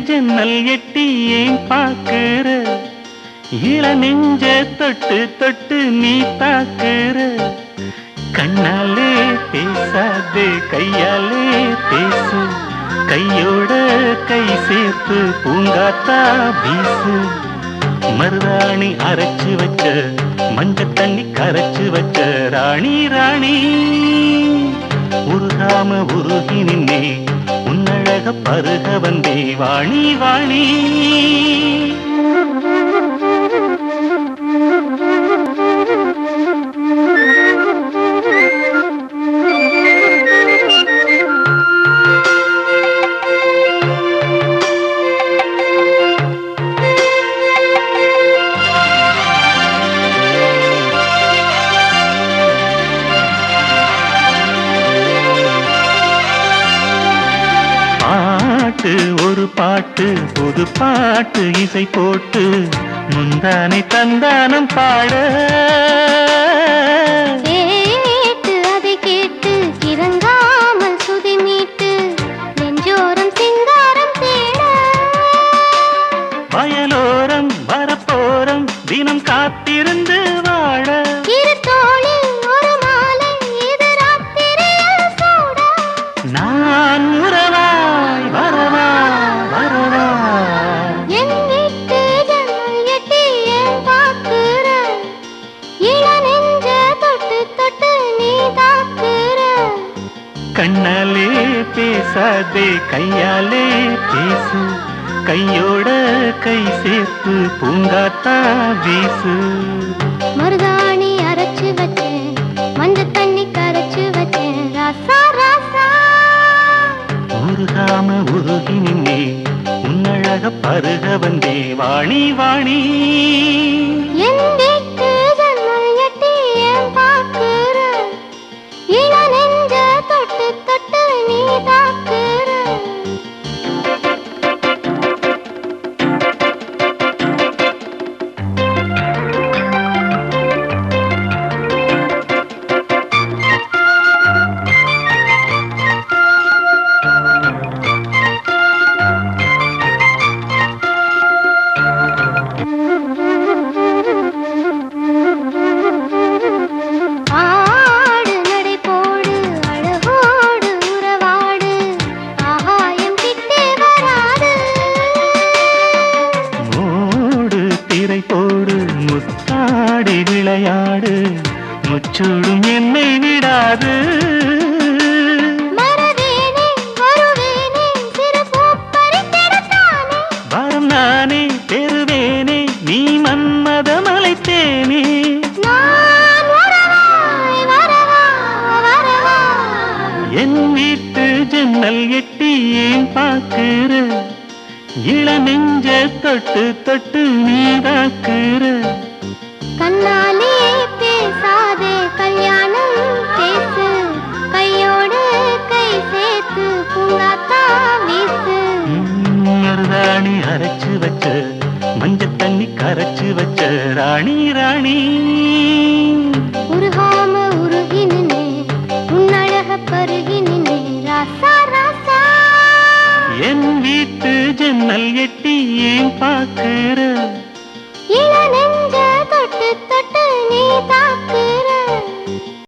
ஜன்னல் எட்டி ஏன் பார்க்கிற? இள நெஞ்ச தொட்டு தொட்டு நீ தாக்குற. கண்ணாலே பேசாது கையாலே பேசு. கையோட கை சேர்த்து பூங்காத்தா வீசு. மருதாணி அரைச்சு வச்ச மஞ்ச தண்ணி கரைச்சு வச்ச ராணி ராணி. உருகாம உருகி நின்னே உன்னழக பருக வந்தே வாணி வாணி. பாட்டு ஒரு பாட்டு புது பாட்டு இசை போட்டு முந்தானை தந்தானம் பாட. கண்ணாலே பேசாதே கையாலே பேசு. கையோட கை சேர்த்து பூங்காத்தா வீசு. மருதாணி அரைச்சு வச்சேன் மஞ்சள் தண்ணி கரைச்சு வச்சேன். ராசா ராசா. உருகாம உருகி நின்னே உன்னழக பருக வந்தே. வாணி வாணி. வீட்டு ஜன்னல் எட்டி ஏன் பார்க்கிற? இள நெஞ்ச தொட்டு தொட்டு நீதாக்குற கண்ணாலே பேசாதே கல்யாணம் பேசு. கையோடு கை சேர்த்து பூங்காத்தா வீசு. அரைச்சு வச்ச மஞ்ச தண்ணி கரைச்சு வச்ச ராணி ராணி. ஜன்னல் எட்டி ஏன் பார்க்கிற? இள தொட்டு தொட்டு நீ பார்க்கிற